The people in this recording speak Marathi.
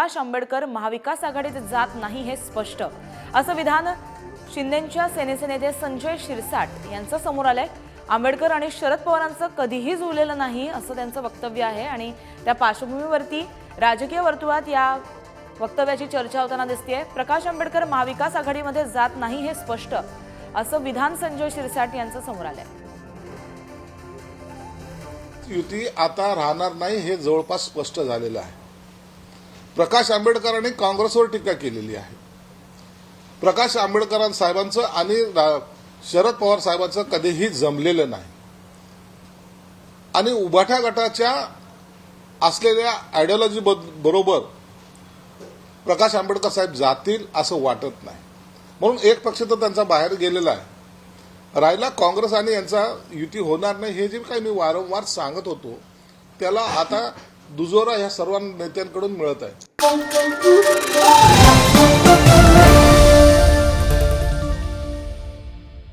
प्रकाश आंबेडकर महाविकास आघाडीत जात नाही हे स्पष्ट. असं विधान शिंदेच्या सेनेचे नेते संजय शिरसाट यांचं समोर आलंय. आंबेडकर आणि शरद पवारांचं कधीही जुळलेलं नाही असं त्यांचं वक्तव्य आहे आणि त्या पार्श्वभूमीवरती राजकीय वर्तुळात या वक्तव्याची चर्चा होताना दिसतेय. प्रकाश आंबेडकर महाविकास आघाडीमध्ये जात नाही हे स्पष्ट असं विधान संजय शिरसाट यांचं समोर आलंय. युती आता राहणार नाही हे जवळपास स्पष्ट झालेलं आहे. प्रकाश आंबेडकरांनी काँग्रेसवर टीका केलेली आहे. प्रकाश आंबेडकर साहेबांचं आणि शरद पवार साहेबांचं कधीही जमलेलं नाही. आणि उभाठ्या गटाच्या असलेल्या आयडिओलॉजी बरोबर प्रकाश आंबेडकर साहेब जातील असं वाटत नाही. म्हणून एक पक्ष तर त्यांचा बाहेर गेलेला आहे. राहिला काँग्रेस आणि यांचा युती होणार नाही हे जे काही मी वारंवार सांगत होतो त्याला आता दुजोरा ह्या सर्व नेत्यांकडून मिळत आहे.